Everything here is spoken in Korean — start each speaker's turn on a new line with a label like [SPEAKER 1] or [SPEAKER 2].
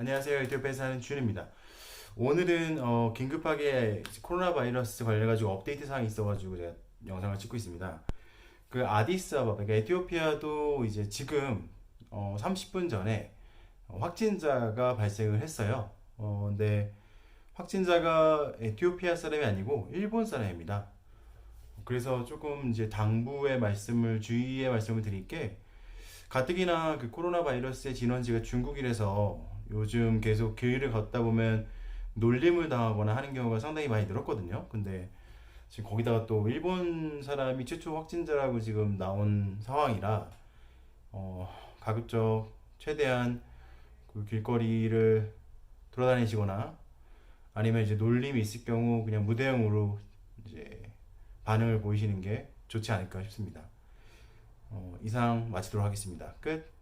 [SPEAKER 1] 안녕하세요. 에티오피아에 사는 준입니다. 오늘은 어, 긴급하게 코로나 바이러스 관련해가지고 업데이트 사항이 있어가지고 제가 영상을 찍고 있습니다. 그 아디스아바바, 그러니까 에티오피아도 이제 지금 어, 30분 전에 확진자가 발생을 했어요. 어, 근데 확진자가 에티오피아 사람이 아니고 일본 사람입니다. 그래서 조금 이제 당부의 말씀을 주의의 말씀을 드릴 게 가뜩이나 그 코로나 바이러스의 진원지가 중국이라서 요즘 계속 길을 걷다 보면 놀림을 당하거나 하는 경우가 상당히 많이 늘었거든요. 근데 지금 거기다가 또 일본 사람이 최초 확진자라고 지금 나온 상황이라 어, 가급적 최대한 그 길거리를 돌아다니시거나 아니면 이제 놀림이 있을 경우 그냥 무대응으로 이제 반응을 보이시는 게 좋지 않을까 싶습니다. 어, 이상 마치도록 하겠습니다. 끝.